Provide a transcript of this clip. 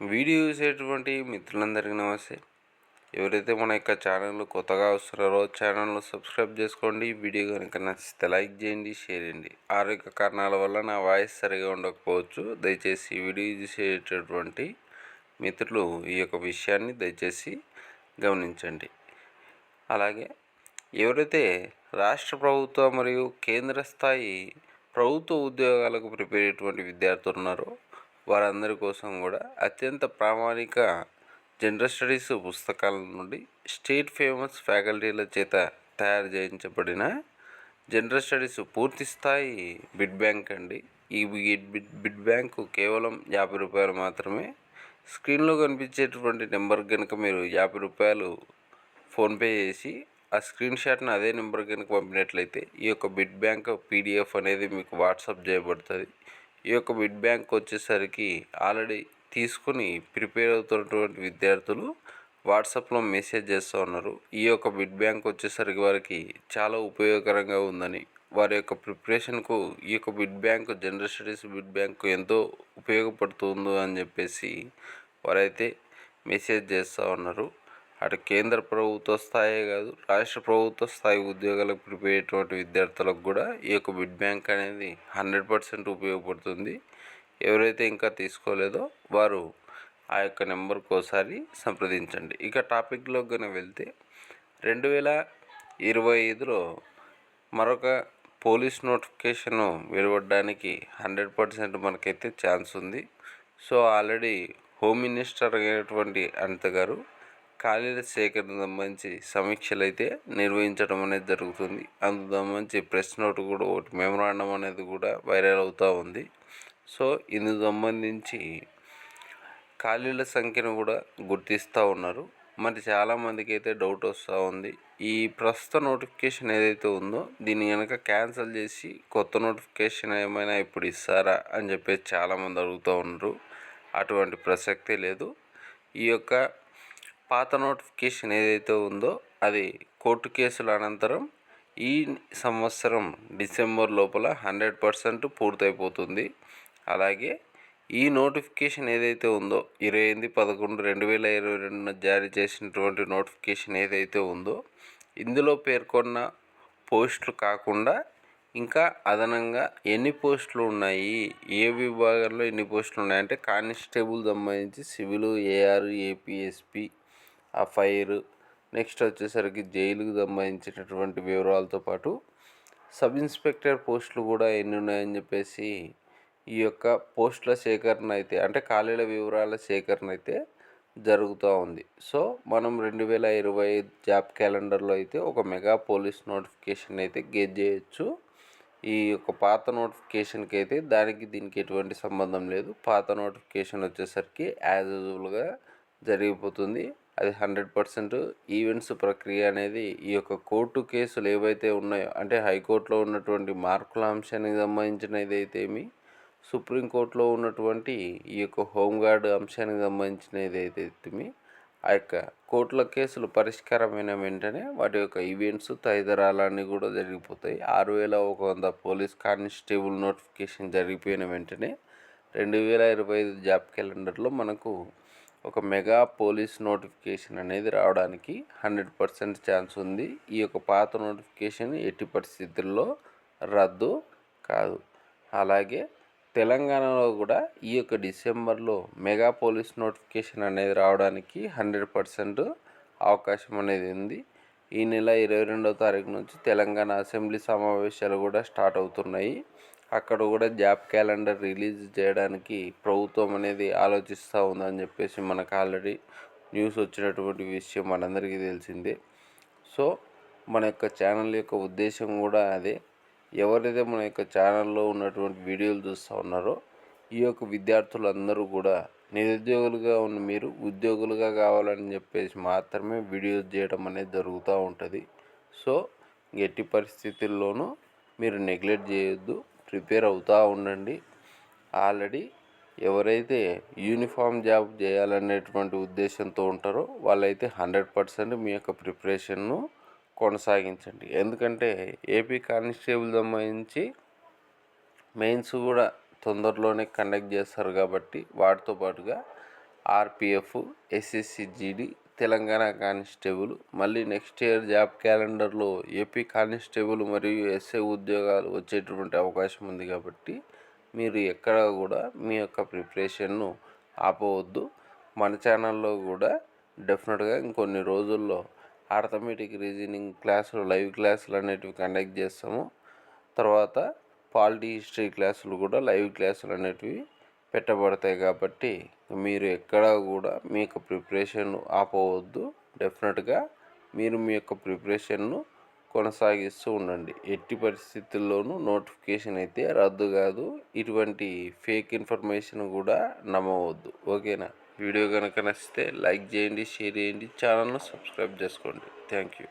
Video చూసేటువంటి మిత్రులందరికీ నమస్తే. ఎవరైతే మన యొక్క ఛానల్ కొత్తగా వస్తున్నారో ఛానల్ను సబ్స్క్రైబ్ చేసుకోండి. వీడియో కనుక నచ్చితే లైక్ చేయండి షేర్ చేయండి. ఆరోగ్య కారణాల వల్ల నా వాయిస్ సరిగా ఉండకపోవచ్చు. దయచేసి వీడియో చూసేటటువంటి మిత్రులు ఈ యొక్క విషయాన్ని దయచేసి గమనించండి. అలాగే ఎవరైతే రాష్ట్ర ప్రభుత్వ మరియు కేంద్ర స్థాయి ప్రభుత్వ ఉద్యోగాలకు ప్రిపేర్ అయ్యేటువంటి విద్యార్థులు ఉన్నారో వారందరి కోసం కూడా అత్యంత ప్రామాణిక జనరల్ స్టడీస్ పుస్తకాల నుండి స్టేట్ ఫేమస్ ఫ్యాకల్టీల చేత తయారు చేయించబడిన జనరల్ స్టడీస్ పూర్తి స్థాయి బిడ్ బ్యాంక్ అండి. ఈ బిడ్ బిడ్ బ్యాంక్ కేవలం యాభై రూపాయలు మాత్రమే. స్క్రీన్లో కనిపించేటువంటి నెంబర్ కనుక మీరు యాభై రూపాయలు ఫోన్పే చేసి ఆ స్క్రీన్ షాట్ని అదే నెంబర్ కనుక పంపినట్లయితే ఈ యొక్క బిడ్ బ్యాంక్ పీడిఎఫ్ అనేది మీకు వాట్సాప్ చేయబడుతుంది. ఈ యొక్క బిడ్ బ్యాంక్ వచ్చేసరికి ఆల్రెడీ తీసుకుని ప్రిపేర్ అవుతున్నటువంటి విద్యార్థులు వాట్సాప్లో మెసేజ్ చేస్తూ ఉన్నారు. ఈ యొక్క బిడ్ బ్యాంక్ వచ్చేసరికి వారికి చాలా ఉపయోగకరంగా ఉందని. వారి యొక్క ప్రిపరేషన్కు ఈ యొక్క bit bank general studies bit bank ఎంతో ఉపయోగపడుతుందో అని చెప్పేసి వారైతే మెసేజ్ చేస్తూ ఉన్నారు. అటు కేంద్ర ప్రభుత్వ స్థాయే కాదు రాష్ట్ర ప్రభుత్వ స్థాయి ఉద్యోగాలకు ప్రిపేర్ అయ్యేటువంటి విద్యార్థులకు కూడా ఈ యొక్క బిడ్ బ్యాంక్ అనేది హండ్రెడ్ పర్సెంట్ ఉపయోగపడుతుంది. ఎవరైతే ఇంకా తీసుకోలేదో వారు ఆ యొక్క నెంబర్కి ఒకసారి సంప్రదించండి. ఇక టాపిక్లో కనుక వెళ్తే రెండు వేల ఇరవై ఐదులో మరొక పోలీస్ నోటిఫికేషన్ వెలువడడానికి హండ్రెడ్ పర్సెంట్ మనకైతే ఛాన్స్ ఉంది. సో ఆల్రెడీ హోమ్ మినిస్టర్ అయినటువంటి అనిత గారు ఖాళీల సేకరణ సంబంధించి సమీక్షలు అయితే నిర్వహించడం అనేది జరుగుతుంది. అందుకు సంబంధించి ప్రెస్ నోట్ కూడా ఒకటి మెమరాండం అనేది కూడా వైరల్ అవుతూ ఉంది. సో ఇందుకు సంబంధించి ఖాళీల సంఖ్యను కూడా గుర్తిస్తూ ఉన్నారు. మరి చాలామందికి అయితే డౌట్ వస్తూ ఉంది. ఈ ప్రస్తుత నోటిఫికేషన్ ఏదైతే ఉందో దీన్ని కనుక క్యాన్సిల్ చేసి కొత్త నోటిఫికేషన్ ఏమైనా ఇప్పుడు ఇస్తారా అని చెప్పేసి చాలామంది అడుగుతూ ఉన్నారు. అటువంటి ప్రసక్తే లేదు. ఈ యొక్క పాత నోటిఫికేషన్ ఏదైతే ఉందో అది కోర్టు కేసుల అనంతరం ఈ సంవత్సరం డిసెంబర్ లోపల హండ్రెడ్ పర్సెంట్ పూర్తయిపోతుంది. అలాగే ఈ నోటిఫికేషన్ ఏదైతే ఉందో ఇరవై ఎనిమిది పదకొండు రెండు వేల ఇరవై రెండున జారీ చేసినటువంటి నోటిఫికేషన్ ఏదైతే ఉందో ఇందులో పేర్కొన్న పోస్టులు కాకుండా ఇంకా అదనంగా ఎన్ని పోస్టులు ఉన్నాయి ఏ విభాగంలో ఎన్ని పోస్టులు ఉన్నాయంటే కానిస్టేబుల్ సంబంధించి సివిల్ ఏఆర్ ఏపీఎస్పి ఆ ఫైర్. నెక్స్ట్ వచ్చేసరికి జైలుకు సంబంధించినటువంటి వివరాలతో పాటు సబ్ ఇన్స్పెక్టర్ పోస్టులు కూడా ఎన్ని ఉన్నాయని చెప్పేసి ఈ యొక్క పోస్టుల సేకరణ అయితే అంటే ఖాళీల వివరాల సేకరణ అయితే జరుగుతూ ఉంది. సో మనం రెండు వేల ఇరవై జాబ్ క్యాలెండర్లో అయితే ఒక మెగా పోలీస్ నోటిఫికేషన్ అయితే గెట్ చేయొచ్చు. ఈ యొక్క పాత నోటిఫికేషన్కి అయితే దానికి దీనికి ఎటువంటి సంబంధం లేదు. పాత నోటిఫికేషన్ వచ్చేసరికి యాజ్ యూజువల్గా జరిగిపోతుంది. అది హండ్రెడ్ పర్సెంట్ ఈవెంట్స్ ప్రక్రియ అనేది ఈ యొక్క కోర్టు కేసులు ఏవైతే ఉన్నాయో అంటే హైకోర్టులో ఉన్నటువంటి మార్కుల అంశానికి సంబంధించిన ఏదైతేమి సుప్రీంకోర్టులో ఉన్నటువంటి ఈ యొక్క హోంగార్డ్ అంశానికి సంబంధించిన ఏదైతేమి ఆ యొక్క కోర్టుల కేసులు పరిష్కారమైన వెంటనే వాటి యొక్క ఈవెంట్స్ తదితరాలన్నీ కూడా జరిగిపోతాయి. ఆరు వేల ఒక వంద పోలీస్ కానిస్టేబుల్ నోటిఫికేషన్ జరిగిపోయిన వెంటనే రెండు వేల ఇరవై ఐదు జాబ్ క్యాలెండర్లో మనకు ఒక మెగా పోలీస్ నోటిఫికేషన్ అనేది రావడానికి హండ్రెడ్ పర్సెంట్ ఛాన్స్ ఉంది. ఈ యొక్క పాత నోటిఫికేషన్ ఎట్టి పరిస్థితుల్లో రద్దు కాదు. అలాగే తెలంగాణలో కూడా ఈ యొక్క డిసెంబర్లో మెగా పోలీస్ నోటిఫికేషన్ అనేది రావడానికి హండ్రెడ్ పర్సెంట్ అవకాశం అనేది ఉంది. ఈ నెల ఇరవై రెండవ తారీఖు నుంచి తెలంగాణ అసెంబ్లీ సమావేశాలు కూడా స్టార్ట్ అవుతున్నాయి. అక్కడ కూడా జాబ్ క్యాలెండర్ రిలీజ్ చేయడానికి ప్రభుత్వం అనేది ఆలోచిస్తూ ఉందని చెప్పేసి మనకు ఆల్రెడీ న్యూస్ వచ్చినటువంటి విషయం మనందరికీ తెలిసిందే. సో మన యొక్క ఛానల్ యొక్క ఉద్దేశం కూడా అదే. ఎవరైతే మన యొక్క ఛానల్లో ఉన్నటువంటి వీడియోలు చూస్తూ ఉన్నారో ఈ యొక్క విద్యార్థులందరూ కూడా నిరుద్యోగులుగా ఉన్న మీరు ఉద్యోగులుగా కావాలని చెప్పేసి మాత్రమే వీడియోస్ చేయడం అనేది జరుగుతూ ఉంటుంది. సో ఎట్టి పరిస్థితుల్లోనూ మీరు నెగ్లెక్ట్ చేయొద్దు. ప్రిపేర్ అవుతూ ఉండండి. ఆల్రెడీ ఎవరైతే యూనిఫామ్ జాబ్ చేయాలనేటువంటి ఉద్దేశంతో ఉంటారో వాళ్ళైతే హండ్రెడ్ పర్సెంట్ మీ యొక్క ప్రిపరేషన్ను కొనసాగించండి. ఎందుకంటే ఏపీ కానిస్టేబుల్ సంబంధించి మెయిన్స్ కూడా తొందరలోనే కండక్ట్ చేస్తారు కాబట్టి వాటితో పాటుగా RPF SSC GD Telangana constable. మళ్ళీ నెక్స్ట్ ఇయర్ జాబ్ క్యాలెండర్లో ఏపీ కానిస్టేబుల్ మరియు ఎస్ఏ ఉద్యోగాలు వచ్చేటటువంటి అవకాశం ఉంది కాబట్టి మీరు ఎక్కడ కూడా మీ యొక్క ప్రిపరేషన్ను ఆపవద్దు. మన ఛానల్లో కూడా డెఫినెట్గా ఇంకొన్ని రోజుల్లో ఆర్థమెటిక్ రీజనింగ్ క్లాసులు లైవ్ క్లాసులు అనేటివి కండక్ట్ చేస్తాము. తర్వాత పాలిటీ హిస్టరీ క్లాసులు కూడా లైవ్ క్లాసులు అనేటివి పెట్టబడతాయి కాబట్టి మీరు ఎక్కడ కూడా మీ యొక్క ప్రిపరేషన్ ఆపవద్దు. డెఫినెట్గా మీరు మీ యొక్క ప్రిపరేషన్ను కొనసాగిస్తూ ఉండండి. ఎట్టి పరిస్థితుల్లోనూ నోటిఫికేషన్ అయితే రద్దు కాదు. ఇటువంటి ఫేక్ ఇన్ఫర్మేషన్ కూడా నమ్మవద్దు. ఓకేనా? వీడియో కనుక నచ్చితే లైక్ చేయండి షేర్ చేయండి ఛానల్ను సబ్స్క్రైబ్ చేసుకోండి. Thank you.